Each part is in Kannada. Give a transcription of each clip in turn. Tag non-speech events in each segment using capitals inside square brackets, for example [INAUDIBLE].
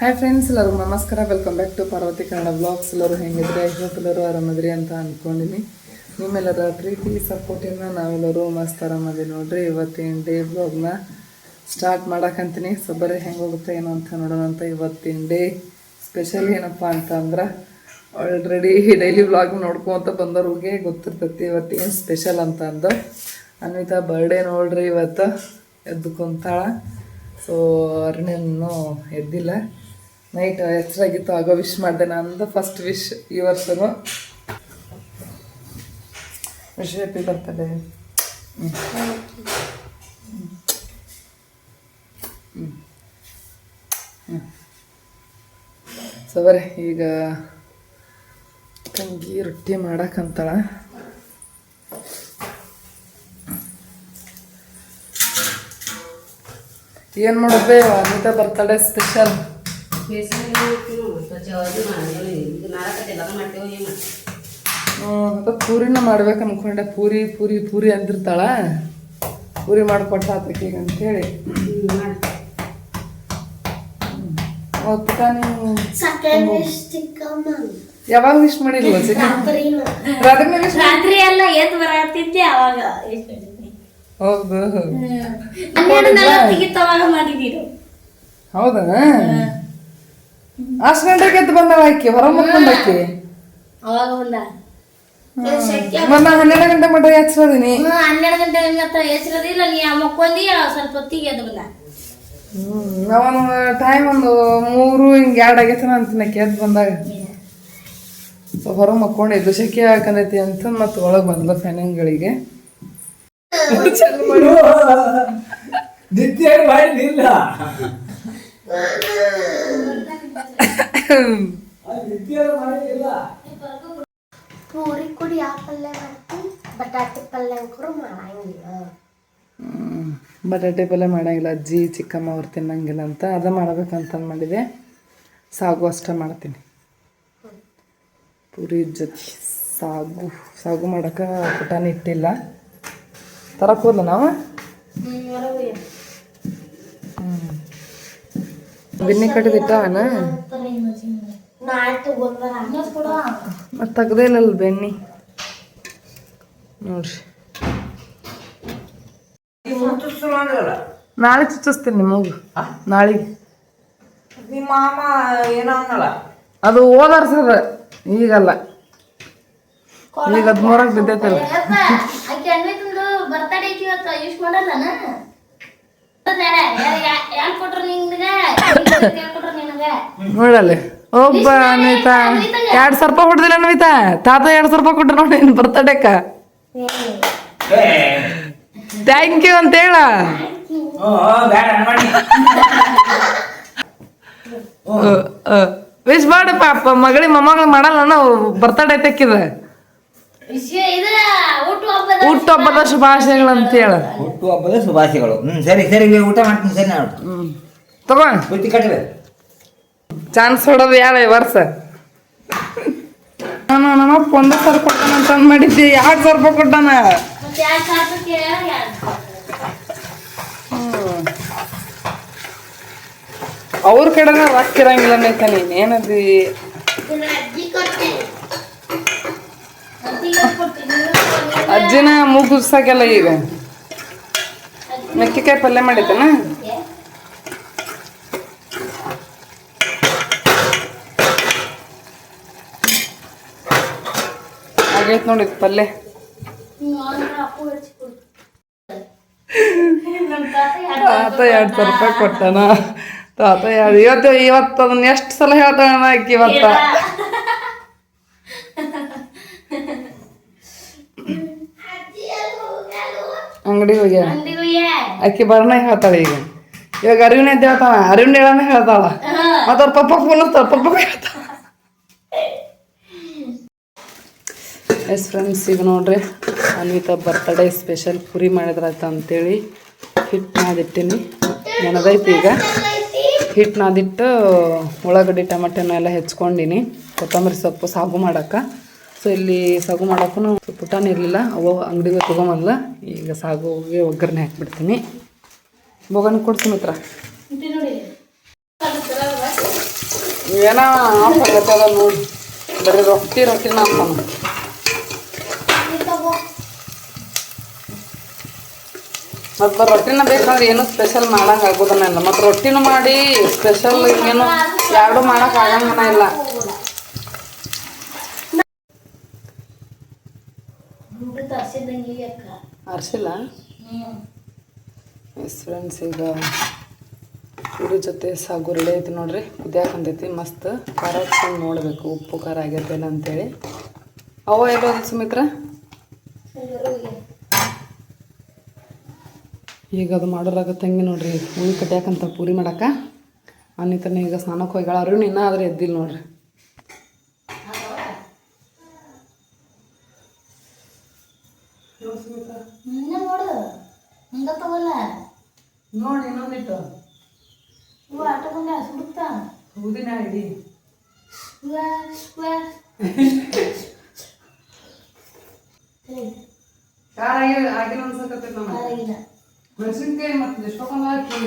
ಹಾಯ್ ಫ್ರೆಂಡ್ಸ್ ಎಲ್ಲರೂ ನಮಸ್ಕಾರ. Welcome back to Parvati Kannada blogs ಎಲ್ಲರೂ ಹೆಂಗಿದ್ರೆ? ಎಲ್ಲರೂ ಆರಾಮದ್ರಿ ಅಂತ ಅಂದ್ಕೊಂಡಿನಿ ನಿಮ್ಮೆಲ್ಲರ ಪ್ರೀತಿ ಸಪೋರ್ಟಿಂದ ನಾವೆಲ್ಲರೂ ಮಸ್ತ್ ಆರಾಮದಿ ನೋಡ್ರಿ. ಇವತ್ತಿನ ಡೇ ಬ್ಲಾಗ್ನ ಸ್ಟಾರ್ಟ್ ಮಾಡಕ್ಕಂತೀನಿ ಸೊ ಬರೀ ಹೆಂಗೆ ಹೋಗುತ್ತೆ, ಏನೋ ಅಂತ ನೋಡೋಣ ಅಂತ ಇವತ್ತಿನ ಡೇ ಸ್ಪೆಷಲ್ ಏನಪ್ಪ ಅಂತ ಅಂದ್ರೆ ಆಲ್ರೆಡಿ ಡೈಲಿ ಬ್ಲಾಗ್ ನೋಡ್ಕೊಂತ ಬಂದವ್ರಿಗೆ ಗೊತ್ತಿರ್ತೈತಿ ಇವತ್ತೇನು ಸ್ಪೆಷಲ್ ಅಂತ ಅಂದು. ಅನ್ವಿತಾ ಬರ್ಡೇ ನೋಡ್ರಿ ಇವತ್ತು ಎದ್ದು ಕುಂತಾಳ ಸೊ ಅರುಣಿನ್ನು ಎದ್ದಿಲ್ಲ. ನೈಟ್ ಎಚ್ಚರಾಗಿತ್ತು ಆಗೋ ವಿಶ್ ಮಾಡಿದೆ ನಂದು ಫಸ್ಟ್ ವಿಶ್ ಈ ವರ್ಷನು. ವಿಶ್ ಹ್ಯಾಪಿ ಬರ್ತದೆ ಸೊ ಬರೀ, ಈಗ ತಂಗಿ ರೊಟ್ಟಿ ಮಾಡಕ್ಕಂತಾಳ ಏನು ಮಾಡೋದು ಅನಿತಾ ಬರ್ತಾಳೆ ಸ್ಪೆಷಲ್ ಪೂರಿನ ಮಾಡ್ಬೇಕು ಅನ್ಕೊಂಡೆ. ಪೂರಿ ಪೂರಿ ಪೂರಿ ಅಂದಿರ್ತಾಳ. ಪೂರಿ ಮಾಡಿಕೊಟ್ಟ ಆತಕೀಗ ಅಂತೇಳಿ. ಯಾವಾಗ ವಿಶ್ ಮಾಡಿಲ್ಲ ರಾತ್ರಿ ಎಲ್ಲ ಎದ್ದು ಬರತ್ತಿದ್ದೆ ಅವಾಗ ಹೌದಾ ಅಷ್ಟು ಗಂಟೆಗೆ ಎದ್ದು ಬಂದಳ ಆಕಿ ಹೊರ ಮುಕ್ಕೊಂಡಾಕಿ ಅವಾಗ ಬಂದ. ಮೊನ್ನೆ ಹನ್ನೆರಡು ಗಂಟೆ ಮಟ್ಟ ಎಚ್ಚರದೀನಿ ಹನ್ನೆರಡು ಗಂಟೆ ಮತ್ತ ಹೆಸರದಿಲ್ಲ ನೀ ಮಕ್ಕೊಂದಿ ಸ್ವಲ್ಪ ಹೊತ್ತಿಗೆ ಎದ್ದು ಬಂದ. ಅವನು ಟೈಮ್ ಒಂದು ಮೂರು ಹಿಂಗೆ ಎರಡು ಆಗೈತೆ ಅಂತೀನಿ ಆಕಿ ಎದ್ದು ಬಂದಾಗ. ಸೊ ಹೊರ ಮಕ್ಕೊಂಡಿದ್ದು ಸೆಕೆ ಹಾಕನೈತಿ ಅಂತ ಮತ್ತೆ ಒಳಗೆ ಬಂದ್ಲ ಫ್ಯಾನಿಂಗ್ಗಳಿಗೆ ನಿತ್ಯ ಮಾಡಿಲ್ಲ [LAUGHS] ಪೂರಿ ಕುಡಿ ಯಾವ ಪಲ್ಯ ಮಾಡ್ತಿ ಬಟಾಟೆ ಪಲ್ಯ ಅಂಕರು ಮಾಡಂಗಿಲ್ಲ. ಹ್ಮ್. ಬಟಾಟೆ ಪಲ್ಯ ಮಾಡಂಗಿಲ್ಲ. ಅಜ್ಜಿ ಚಿಕ್ಕಮ್ಮ ಅವ್ರು ತಿನ್ನಂಗಿಲ್ಲ ಅಂತ. ಅದ ಮಾಡ್ಬೇಕಂತ ಮಾಡಿದೆ ಸಾಗು ಅಷ್ಟೇ ಮಾಡ್ತೀನಿ. ಪೂರಿ ಜೊತೆ ಸಾಗು. ಸಾಗು ಮಾಡಕ್ಕೆ ಪುಟಾಣಿ ಇಟ್ಟಿಲ್ಲ. ತರಕ್ಕೆ ಹೋದ್ಲ ನಾವು? ಬಿನ್ನಿ ಕಟ್ಟಿದಿಟ್ಟ ಮತ್ತೆ ತೆಗ್ದೇ ಇಲ್ಲಲ್ಲ ಬೆಣ್ಣಿ. ನೋಡ್ರಿ. ನಾಳೆ ಚುಚ್ಚಿಸ್ತೀನಿ ನಿಮಗೆ. ನಾಳೆ ನಿಮ್ಮ ಮಾಮ ಏನೋ ಅನ್ನಲ್ಲ ಅದು ಓದಾರ ಸರ್ ಈಗಲ್ಲ. ಈಗ ಹದಿಮೂರಕ್ಕೆ ಬಿದ್ದೈತಲ್ಲ. ನೋಡಲ್ಲ. ಒಬ್ಬ ಅನ್ವಿತಾ ಎರಡ್ ಸಾವಿರ ರೂಪಾಯಿ ಹೊಡೆದಿಲ್ಲ ಅನ್ವಿತಾ ತಾತ ಎರಡು ಸಾವಿರ ರೂಪಾಯಿ ಕೊಟ್ಟರು ನೋಡಿ ನಿನ್ ಬರ್ತಡೇಕ ಥ್ಯಾಂಕ್ ಯು ಅಂತ ಹೇಳ. ಮಾಡಿ. ವಿಶ್ ಮಾಡಪ್ಪ ಪಾಪ. ಮಗಳಿಗೆ ಮೊಮ್ಮಗಳು ಮಾಡಲ್ಲ ನಾವು ಬರ್ತಡೇ ತೆಕ್ಕಿದ ವಿಷಯ ಇದು ಊಟ ಹಬ್ಬದ ಹುಟ್ಟುಹಬ್ಬದ ಶುಭಾಶಯಗಳು ಅಂತ ಹೇಳ. ಹುಟ್ಟು ಹಬ್ಬದ ಶುಭಾಶಯಗಳು. ಹ್ಮ್ ಸರಿ ಸರಿ ಊಟ ಮಾಡ್ತೀನಿ ಸರಿ ನಾನು. ತಗೋ. ಬುತ್ತಿ ಕಟ್ಟಿದೆ ಚಾನ್ಸ್ ಹೊಡೋದು ಯಾರ ಈ ವರ್ಷ? ನಾನು ನಮ್ಮಪ್ಪ ಒಂದೇ ಸಾವಿರ ಕೊಟ್ಟಾನ ಅಂತ ಅಂದ್ ಮಾಡಿದ್ದೆ. ಎರಡು ಸಾವಿರ ರೂಪಾಯಿ ಕೊಟ್ಟಾನ ಮತ್ತೆ ಯಾರು ಸಾಕು ಯಾರು? ಅವ್ರ ಕಡೆನ ರೊಕ್ಕ ಇರಂಗಿಲ್ಲ ನೀನ್ ಏನದಿ ಅಜ್ಜಿ ಕೊಡ್ತೀನಿ ಅಜ್ಜಿ ಕೊಡ್ತೀನಿ ಅಜ್ಜಿನ ಮುಗಿಸಾಕೆಲ್ಲ ಈಗ. ಮೆಕ್ಕೆಕಾಯಿ ಪಲ್ಯ ಮಾಡಿದನಾ ಆಗೈತ್ ನೋಡಿ ಪಲ್ಯ. ತಾತ ಎರಡು ಸಾವಿರ ರೂಪಾಯಿ ಕೊಟ್ಟಾನ. ತಾತ ಎರಡು ಇವತ್ತು ಇವತ್ತು ಅದನ್ನ ಎಷ್ಟು ಸಲ ಹೇಳ್ತಾನ ಇವತ್ತ. ಅಂಗಡಿಗೆ ಹೋಗ್ಯ ಅಕ್ಕಿ ಬರ್ನ ಹೇಳ್ತಾಳೆ ಈಗ. ಇವಾಗ ಅರಿವಿನ ಅಂತ ಹೇಳ್ತಾಳ ಅರಿವಿನ ಹೇಳನ ಹೇಳ್ತಾಳ. ಮತ್ತ ಅವ್ರ ಪಪ್ಪ ಫೋನ್ ಅಂತ ಪಪ್ಪ ಹೇಳ್ತಾಳ ಎಸ್ ಫ್ರೆಂಡ್ಸ್ ಈಗ ನೋಡ್ರಿ ಅನ್ವಿತಾ ಬರ್ತಡೇ ಸ್ಪೆಷಲ್ ಪುರಿ ಮಾಡಿದ್ರಾಯ್ತ ಅಂತೇಳಿ ಹಿಟ್ಟು ನಾದಿಟ್ಟಿನಿ ನೆನದೈತಿ ಈಗ. ಹಿಟ್ಟು ನಾದಿಟ್ಟು ಉಳ್ಳಾಗಡ್ಡಿ ಟೊಮೆಟೊನೆಲ್ಲ ಎಲ್ಲ ಹೆಚ್ಕೊಂಡಿನಿ. ಕೊತ್ತಂಬರಿ ಸೊಪ್ಪು ಸಾಗು ಮಾಡಕ್ಕೆ. ಸೊ ಇಲ್ಲಿ ಸಾಗು ಮಾಡೋಕ್ಕೂ ಪುಟಾಣಿ ಇರಲಿಲ್ಲ. ಅವು ಅಂಗಡಿಗೆ ತೊಗೊಂಬಲ್ಲ ಈಗ ಸಾಗುಗೆ ಒಗ್ಗರಣೆ ಹಾಕ್ಬಿಡ್ತೀನಿ. ಬೋಗನ್ ಕೊಡ್ತೀನಿ ಹತ್ರ ಏನೋ ನೋಡಿ. ಬರೀ ರೊಟ್ಟಿ ರೊಟ್ಟಿನ ಅಂತಾನ ಮತ್ತು ರೊಟ್ಟಿನ ಬೇಕಂದ್ರೆ ಏನು ಸ್ಪೆಷಲ್ ಮಾಡಂಗೆ ಆಗೋದನ್ನೆಲ್ಲ ಮತ್ತು ರೊಟ್ಟಿನೂ ಮಾಡಿ ಸ್ಪೆಷಲ್ ಏನು ಎರಡು ಮಾಡಕ್ಕೆ ಆಗಂಗನ ಇಲ್ಲ ಅಕ್ಕ ಅರ್ಸಿಲ್ಲ ಎಸ್ ಫ್ರೆಂಡ್ಸ್ ಈಗ ಇದ್ರ ಜೊತೆ ಸಾಗು ರೆಡಿ ಐತಿ ನೋಡ್ರಿ. ಕುದಿಯಾಕಂತೈತಿ ಮಸ್ತ್ ಖಾರ ನೋಡಬೇಕು. ಉಪ್ಪು, ಖಾರ ಆಗೈತೇನ ಅಂತೇಳಿ. ಅವ ಎಲ್ಲೋದು ಸುಮಿತ್ರ? ಈಗ ಅದು ಮಾಡೋರಾಗ ತಂಗಿ ನೋಡ್ರಿ. ಹುಳಿ ಕಟ್ಯಾಕಂತ ಪೂರಿ ಮಾಡಕ್ಕ ಅನಿತನ ಈಗ ಸ್ನಾನಕ್ಕೆ ಹೋಗ್ಯಾಳ. ಅರುಣ್ ಇನ್ನೂ ಆದ್ರೆ ಎದ್ದಿಲ್ಲ ನೋಡ್ರಿ. ಉದಿನ ಹಿಡಿ ವಾ ವಾ ಖಾರ ಆಗಿ ಆಗಿಲ್ಲ ಅನ್ಸಕತ್ತೈತಿ ನಮಗೆ ಆಗಿಲ್ಲ ಮೆಣಸಿನ್ಕಾಯಿ ಮತ್ತು ಎಷ್ಟೊಂದು ಹಾಕಿ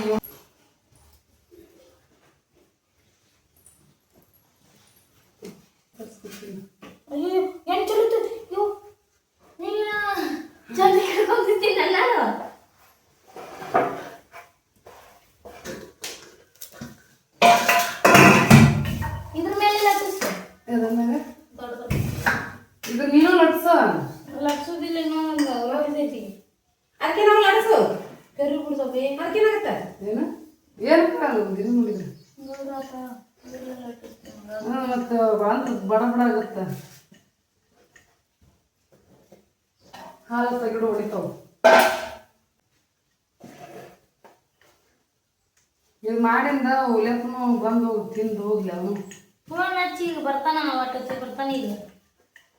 ಹೊಡಿತಾವ ಇದು ಮಾಡಿಂದ ಒಲೆಕ್ಕೂ ಬಂದು ತಿಂದು ಹೋಗ್ಲಿ ಅವನು. ಫೋನ್ ಹಚ್ಚಿ ಈಗ ಬರ್ತಾನ ಒಟ್ಟು ಹಚ್ಚಿ ಬರ್ತಾನೆ ಈಗ.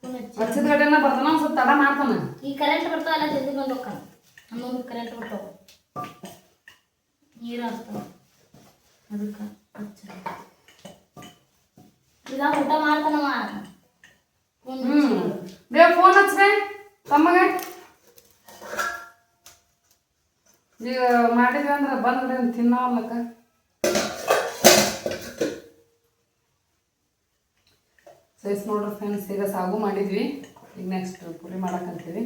ಫೋನ್ ಹಚ್ಚಿ ಹಚ್ಚಿದ ಕಡೆನ ಬರ್ತಾನ ಒಂದು ಸ್ವಲ್ಪ ತಡ ಮಾಡ್ತಾನೆ. ಈ ಕರೆಂಟ್ ಬರ್ತಾವಲ್ಲ ಜಲ್ದಿ ಬಂದು ಹೋಗ್ತಾನ. ಹನ್ನೊಂದು ಕರೆಂಟ್ ಬರ್ತಾವ ನೀರು ಹಾಕ್ತಾವ ಅದಕ್ಕೆ ಹಚ್ಚ ಈಗ ಊಟ ಮಾಡ್ತಾನವ ಫೋನ್ ಹ್ಮ್. ಬೇಗ ಫೋನ್ ಹಚ್ಬೇ ತಮಗೆ ಈಗ ಮಾಡಿದ್ವಿ ಅಂದ್ರೆ ಬಂದ್ರೆ ತಿನ್ನವಲ್ಲಕ್ಕ ಸೈಸ್ ನೋಡ್ರಿ ಫ್ರೆಂಡ್ಸ್ ಈಗ ಸಾಗು ಮಾಡಿದ್ವಿ. ಈಗ ನೆಕ್ಸ್ಟ್ ಪುರಿ ಮಾಡಕ್ಕಂತೀವಿ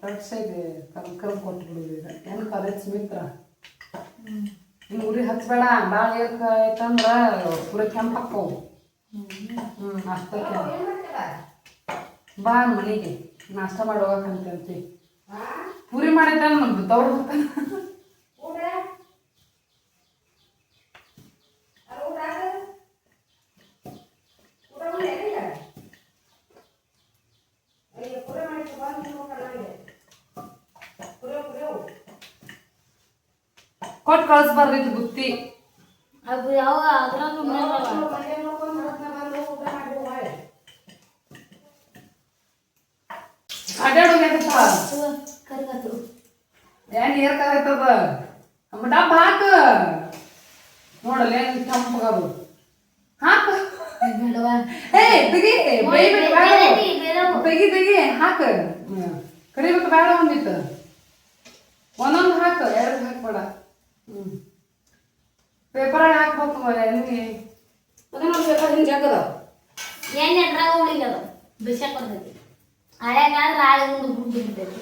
ಕರೆಕ್ಟಾಗಿ ಕಲ್ ಕಲ್ ಕೊಟ್ಬಿಡಿದ್ವಿ ಈಗ. ಏನು ಕಾಲೇಜ್ ಮಿತ್ರ? ಇನ್ನು ಉರಿ ಹಚ್ಬೇಡ. ಭಾಳ ಏಕ ಆಯ್ತಂದ್ರೆ ಪುರಿ ಕೆಂಪಾಕ್ಕವು ಹ್ಞೂ ನಾಷ್ಟಕ್ಕೆ ಬಾ ಮನೆಗೆ. ನಾಷ್ಟ ಮಾಡಿ ಹೋಗಕ್ಕಂತಂತಿ ಪೂರಿ ಮಾಡಿದ್ದಾನ ನಮ್ದು ಬರ್ತಾನ ಕೊಟ್ಟು ಬರ್ರಿ ಇದು ಬುತ್ತಿ. ಅದು ಯಾವ ಅದ್ರಾಗ ಮೇಲವ ಅಡ್ಡಾಡೋಗೈತಪ್ಪ ಕರಿಗತ್ತು ಏನ್ ನೀರ್ ಕಾಯ್ತದ ನಮ್ಮ ಡಬ್ಬ ಹಾಕ. ನೋಡಲ್ಲ ಏನ್ ಕೆಂಪಗದು. ಹಾಕ. ಬೇಡವಾ ಏ, ತೆಗಿ. ಬೇಯ್ಬೇಕು ಬೇಡ ಬೇರೆ ಬೇರೆ ತೆಗಿ ತೆಗಿ. ಹಾಕ. ಹ್ಮ್. ಕರಿಬೇಕು ಬೇಡ ಒಂದಿತ್ತು ಒಂದೊಂದು ಹಾಕ. ಎರಡು ಹಾಕ್ಬೇಡ ಹ್ಮ್. ಪೇಪರ್ ಹಾಕ್ಬೇಕು ಎಣ್ಣೆ ಅದನ್ನ ಒಂದು ಬೇಕಾದ್ರೆ ಹಿಂಗೆ ಜಾಗದ ಎಣ್ಣೆ ಅದ್ರಾಗ ಉಳಿಗದ ಬಿಸಾಕ್ ಬರ್ತೈತಿ. ಹಳೆಗಾದ್ರೆ ಆಳೆ ಮುಂದೆ ಗುಡ್ಡು ಬಿಡ್ತೈತಿ.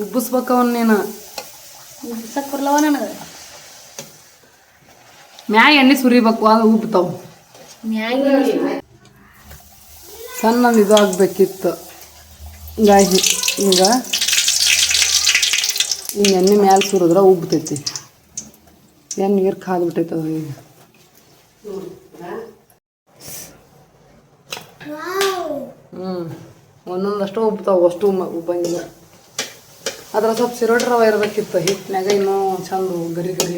ಉಬ್ಬಿಸ್ಬೇಕು ಅವನ್ ನೀನು ನನಗೆ? ಮ್ಯಾಗ ಎಣ್ಣೆ ಸುರಿಬೇಕು ಅದು ಉಬ್ತಾವ. ಮ್ಯಾಗಿ ಸಣ್ಣ ಇದು ಆಗ್ಬೇಕಿತ್ತು ಹಿಂಗಾಗಿ ಹಿಂಗ. ಹಿಂಗೆ ಎಣ್ಣೆ ಮ್ಯಾಲೆ ಸುರಿದ್ರೆ ಉಬ್ತೈತಿ. ಏನು ನೀರು ಕಾದ್ಬಿಟ್ಟೈತೆ ಅದು ಈಗ. ಹ್ಞೂ ಒಂದೊಂದಷ್ಟು ಉಬ್ತಾವ ಅಷ್ಟು ಉಮ್ಮ- ಉಬ್ಬಂಗಿಲ್ಲ. ಅದ್ರ ಸ್ವಲ್ಪ ಸಿರೋಡ್ ರವ ಇರ್ಬೇಕಿತ್ತು ಹಿಟ್ಟಿನಾಗ ಇನ್ನೂ ಚಂದ ಗರಿ ಗರಿ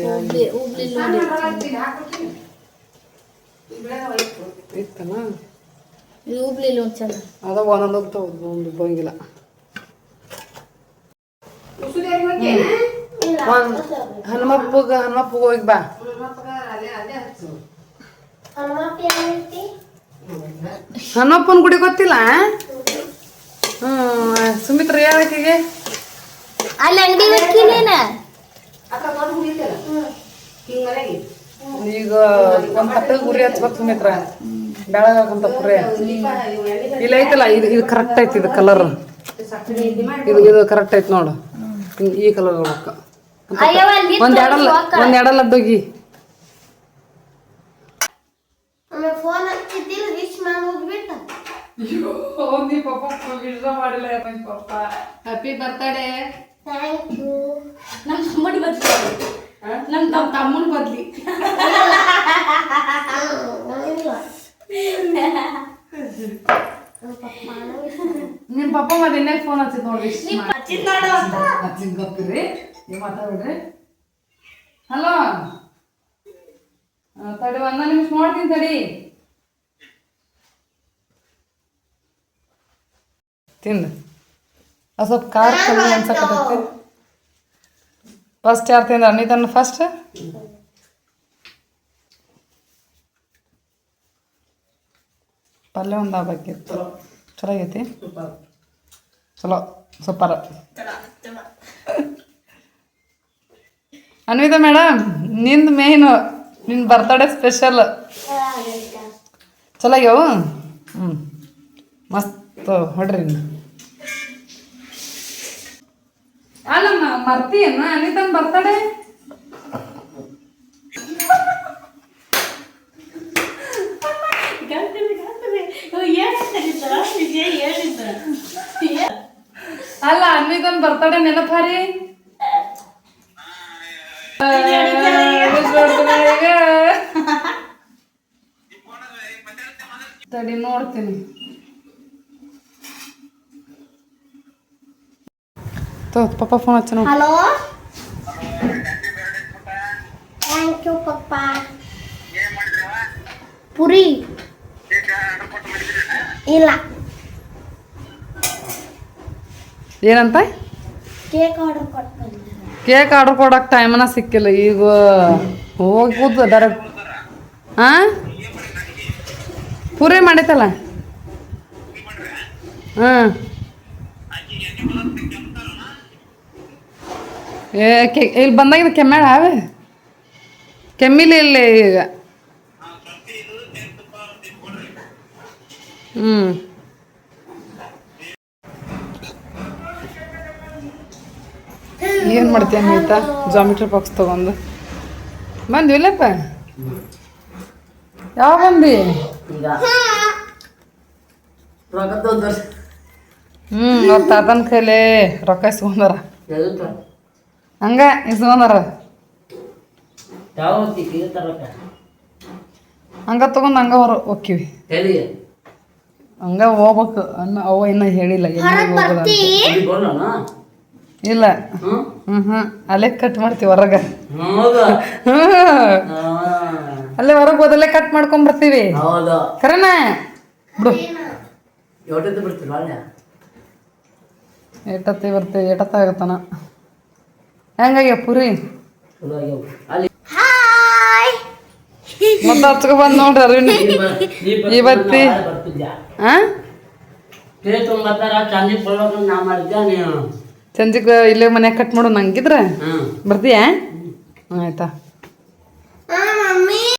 ಚಂದ. ಅದ ಒಂದೊಂದು ಒಂದು ಉಬ್ಬಂಗಿಲ್ಲ. ಒಂದು ಹನುಮಪ್ಪಗ ಹನುಮಪ್ಪಗ ಹೋಗಿ ಬಾ. ಹನುಮಪ್ಪನ ಗುಡಿ ಗೊತ್ತಿಲ್ಲ ಹ್ಞೂ ಸುಮಿತ್ರ ಹೇಳಕ್ಕಿಗೆ ಅಲ್ಲಿ ಅಂಗಡಿ ಈಗ ಒಂದ್ ಹತ್ತ ಗುರಿ ಹಚ್ಬೇಕು ಸುಮಿತ್ರ ಬೆಳಗಂತ ಪುರಿ. ಇಲ್ಲ ಐತಲ್ಲ ಇದು ಇದು ಕರೆಕ್ಟ್ ಐತಿ ಇದು ಕಲರ್ ಇದು ಇದು ಕರೆಕ್ಟ್ ಐತಿ ನೋಡು. ಹಿಂಗ್ ಈ ಕಲರ್ ಹೋಗ್ಬೇಕ ಒಂದ್ ಎರಡಲ್ಲ ಒಂದ್ ಎಡಲ್ಲ ಅಡ್ಡೋಗಿ. ಆಮೇಲೆ ಫೋನ್ ಹಚ್ಚಿದ್ದಿಲ್ಲ ವಿಶ್ ಮಾಡಿ ಹೋಗ್ಬಿಟ್ಟ. ಹ್ಯಾಪಿ ಬರ್ತಡೇ ಥ್ಯಾಂಕ್ ಯು ನಮ್ ತಮ್ಮಡಿ ಬದ್ಲಿ ನಮ್ ತಮ್ಮ ತಮ್ಮನ ಬದ್ಲಿ. ನಿಮ್ ಪಪ್ಪ ಮತ್ತೆ ಇನ್ನೇ ಫೋನ್ ಹಚ್ಚಿದ್ ನೋಡ್ರಿ. ಹಚ್ಚಿದ್ ನೋಡು ಹಚ್ಚಿದ್ ಗೊತ್ತಿರಿ ನೀವು ಮಾತಾಡ್ರಿ ಹಲೋ. ತಡಿ ಒಂದ ನಿಮಿಷ ನೋಡ್ತೀನಿ ತಡಿ. ತಿಂದು. ಅದು ಸ್ವಲ್ಪ ಖಾರ ಕಮ್ಮಿ ಅನ್ಸಕತ್ತೈತಿ. ಫಸ್ಟ್ ಯಾರು ತಿಂದ ಅನಿತನ ಫಸ್ಟ್ ಪಲ್ಯ ಒಂದು ಆಗ್ಬೇಕಿತ್ತು. ಚಲೋ ಆಗೈತಿ? ಚಲೋ ಸೂಪರ್. ಅನ್ವಿತಾ ಮೇಡಮ್ ನಿಂದು ಮೇಯ್ನು ನಿನ್ನ ಬರ್ತಡೇ ಸ್ಪೆಷಲ್ ಚಲೋ ಆಗ್ಯಾವು? ಹ್ಞೂ ಮಸ್ತ್ ಹೊಡ್ರಿ ಮರ್ತಿಯನ್ನ ಮರ್ತೀಯನ್ನ ಅನಿತನ್ ಬರ್ತಡೇ ಅಲ್ಲ ಅನ್ವಿತನ್ ಬರ್ತಡೇ ನೆನಪಾರಿ? ತಡಿ ನೋಡ್ತೀನಿ. ಪಪ್ಪ ಫೋನ್ ಹಚ್ಚ ನೋಡಿ. ಹಲೋ ಥ್ಯಾಂಕ್ ಯು ಪಪ್ಪ. ಪುರಿ. ಇಲ್ಲ. ಏನಂತ? ಕೇಕ್ ಆರ್ಡರ್ ಕೊಟ್ಟು ಕೇಕ್ ಆರ್ಡರ್ ಕೊಡಕ್ಕೆ ಟೈಮನ ಸಿಕ್ಕಿಲ್ಲ ಈಗ ಹೋಗಿ ಕೂತು ಡೈರೆಕ್ಟ್ ಹಾಂ ಪೂರಿ ಮಾಡೈತಲ್ಲ ಹಾಂ. ಏ ಕೆ ಇಲ್ಲಿ ಬಂದಾಗಿದ್ದು ಕೆಮ್ಮಾಳ ಅವೆ ಕೆಮ್ಮಿಲಿ ಇಲ್ಲಿ ಈಗ ಹ್ಞೂ ಏನು ಮಾಡ್ತೀಯ ನೀತಾ? ಜಾಮಿಟ್ರಿ ಬಾಕ್ಸ್ ತಗೊಂಡು. ಬಂದ್ವಿಲ್ಲಪ್ಪ ಯಾವ ಬಂದಿ ಹ್ಞೂ ಅವ್ರ ತಾತನ ಕೈಲೇ ರೊಕ್ಕ ಇಸ್ಕೊಂಡಾರ. ಹಂಗ ಇಸ್ಕೊಂಡಾರ ಹಂಗ ತಗೊಂಡ್ ಹಂಗ ಹೊರ ಹೋಕ್ಕಿವಿ. ಹಂಗ ಹೋಗ್ಬೇಕು ಅನ್ನ ಅವ ಇನ್ನ ಹೇಳಿಲ್ಲ ಎಲ್ಲಿಗೆ ಹೋಗೋದಂತ ಇಲ್ಲ. ಹ್ಮ್? ಹ್ಮ್ ಅಲ್ಲೇ ಕಟ್ ಮಾಡ್ತೀವಿ ಹೊರಗ. ಅಲ್ಲೇ ಹೊರಗೆ ಹೋದಲ್ಲೇ ಕಟ್ ಮಾಡ್ಕೊಂಡ್ ಬರ್ತೀವಿ. ಹೌದು? ಕರೆನ? ಬಿಡು. ಎಷ್ಟೊತ್ತು ಬಿಡ್ತಿಲ್ಲ ಅಲ್ಲೇ ಏಟತ್ತಿ ಬರ್ತೀವಿ? ಏಟತ್ತ ಆಗತ್ತನ ಹೆಂಗಾಗ್ಯ ಪುರಿ? ಮತ್ತೆ ಹಚ್ಕೊ ಬಂದ್ ನೋಡ್ರಿ ಅರವಿಂದ್ ಇವತ್ತಿ- ಚಂದಿಕ್ ಇಲ್ಲೇ ಮನೆ ಕಟ್ ಮಾಡು ನಂಗಿದ್ರ ಬರ್ತೀಯ? ಬರ್ತೀಯಾ ಆಯ್ತಾ.